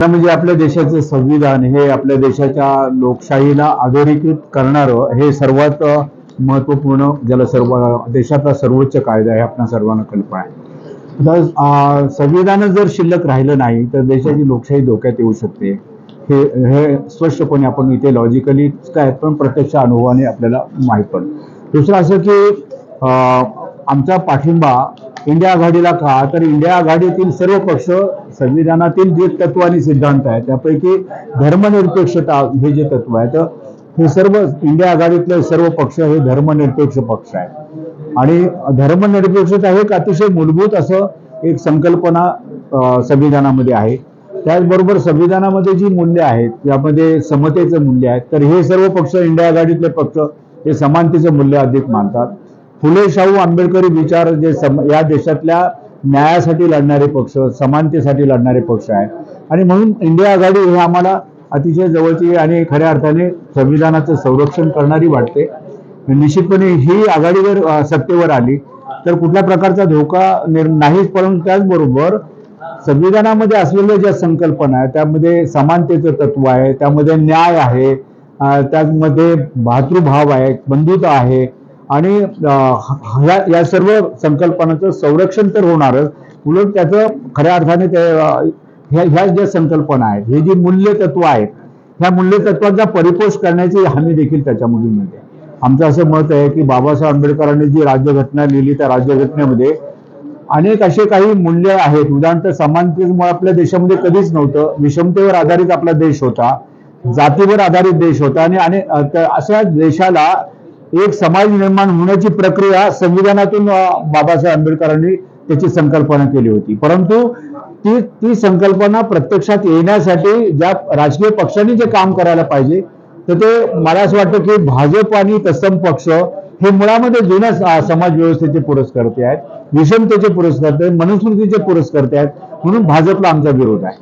म्हणजे आपल्या देशाचं संविधान हे आपल्या देशाच्या लोकशाहीला अधोरेखित करणारं हे सर्वात महत्त्वपूर्ण ज्याला सर्व देशातला सर्वोच्च कायदा आहे आपल्या सर्वांना कल्पना आहे. आता संविधान जर शिल्लक राहिलं नाही तर देशाची लोकशाही धोक्यात येऊ शकते. हे हे स्पष्टपणे आपण इथे लॉजिकली काय पण प्रत्यक्ष अनुभवाने आपल्याला माहीत पडलं. दुसरं असं की आमचा पाठिंबा इंडिया आघाडीला का तर इंडिया आघाडीतील सर्व पक्ष संविधानातील जे तत्व आणि सिद्धांत आहे त्यापैकी धर्मनिरपेक्षता हे जे तत्व आहे तर हे सर्व इंडिया आघाडीतले सर्व पक्ष हे धर्मनिरपेक्ष पक्ष आहे आणि धर्मनिरपेक्षता हे एक अतिशय मूलभूत असं एक संकल्पना संविधानामध्ये आहे. त्याचबरोबर संविधानामध्ये जी मूल्य आहेत त्यामध्ये समतेचं मूल्य आहे तर हे सर्व पक्ष इंडिया आघाडीतले पक्ष हे समानतेचं मूल्य अधिक मानतात. फुले शाहू आंबेडकरी विचार जे सम या देशातल्या न्यायासाठी लढणारे पक्ष समानतेसाठी लढणारे पक्ष आहेत. आणि म्हणून इंडिया आघाडी हे आम्हाला अतिशय जवळची आणि खऱ्या अर्थाने संविधानाचं संरक्षण करणारी वाटते. निश्चितपणे ही आघाडी जर सत्तेवर आली तर कुठल्या प्रकारचा धोका नाहीच परंतु त्याचबरोबर संविधानामध्ये असलेल्या ज्या संकल्पना आहेत त्यामध्ये समानतेचं तत्व आहे त्यामध्ये न्याय आहे त्यामध्ये भातृभाव आहे बंधुता आहे आणि या सर्व संकल्पनांचं संरक्षण तर होणारच. उलट त्याचं खऱ्या अर्थाने ते ह्या ज्या संकल्पना आहेत हे जी मूल्य तत्व आहेत ह्या मूल्यतत्वांचा परिपोष करण्याची हमी देखील त्याच्यामधून मिळते आमचं असं मत आहे की बाबासाहेब आंबेडकरांनी जी राज्यघटना लिहिली त्या राज्यघटनेमध्ये अनेक असे काही मूल्य आहेत. उदाहरणार्थ समानतेमुळे आपल्या देशामध्ये कधीच नव्हतं. विषमतेवर आधारित आपला देश होता. जातीवर आधारित देश होता. आणि अनेक अशा देशाला एक समाज निर्माण होण्याची प्रक्रिया संविधानातून बाबासाहेब आंबेडकरांनी त्याची संकल्पना केली होती. परंतु ती ती संकल्पना प्रत्यक्षात येण्यासाठी ज्या राजकीय पक्षांनी जे काम करायला पाहिजे तर ते मला असं वाटतं की भाजप आणि तत्सम पक्ष हे मुळामध्ये जुन्या समाज व्यवस्थेचे पुरस्कर्ते आहेत विषमतेचे पुरस्कर्ते मनुस्मृतीचे पुरस्कर्ते आहेत म्हणून भाजपला आमचा विरोध आहे.